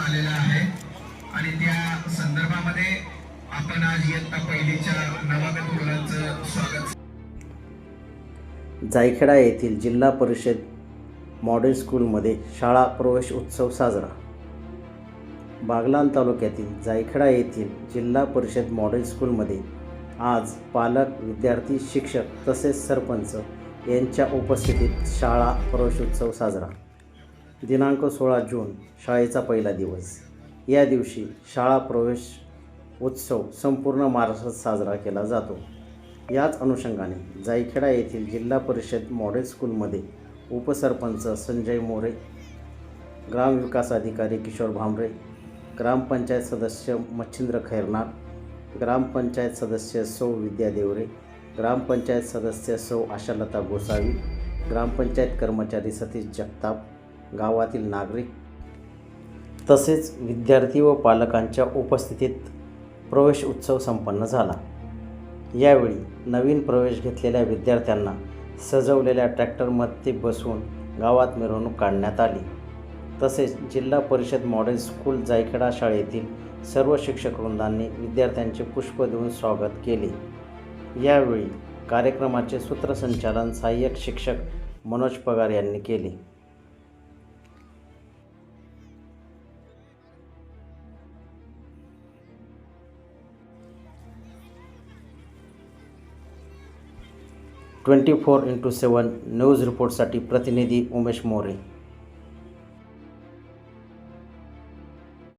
आलेला आहे. आणि त्या संदर्भामध्ये आपण आज इयत्ता पहिलीच्या नवागत मुलांचं स्वागत जायखेडा येथील जिल्हा परिषद मॉडेल स्कूलमध्ये शाळा प्रवेश उत्सव साजरा. बागलान तालुक्यातील जायखेडा येथील जिल्हा परिषद मॉडेल स्कूलमध्ये आज पालक विद्यार्थी शिक्षक तसेच सरपंच यांच्या उपस्थितीत शाळा प्रवेशोत्सव साजरा. दिनांक सोळा जून शाळेचा पहिला दिवस. या दिवशी शाळा प्रवेश उत्सव संपूर्ण महाराष्ट्रात साजरा केला जातो. याच अनुषंगाने जायखेडा येथील जिल्हा परिषद मॉडेल स्कूलमध्ये उपसरपंच संजय मोरे ग्रामविकास अधिकारी किशोर भांबरे ग्रामपंचायत सदस्य मच्छिंद्र खैरनार ग्रामपंचायत सदस्य सौ विद्या देवरे ग्रामपंचायत सदस्य सौ आशालता गोसावी ग्रामपंचायत कर्मचारी सतीश जगताप गावातील नागरिक तसेच विद्यार्थी व पालकांच्या उपस्थितीत प्रवेश उत्सव संपन्न झाला. यावेळी नवीन प्रवेश घेतलेल्या विद्यार्थ्यांना सजवलेल्या ट्रॅक्टरमध्ये बसवून गावात मिरवणूक काढण्यात आली. तसेच जिल्हा परिषद मॉडेल स्कूल जायखेडा शाळेतील सर्व शिक्षक वृंदांनी विद्यार्थ्यांचे पुष्प देऊन स्वागत केले. यावेळी कार्यक्रमाचे सूत्रसंचालन सहाय्यक शिक्षक मनोज पगार यांनी केले. Twenty four into seven news रिपोर्टसाठी प्रतिनिधी उमेश मोरे.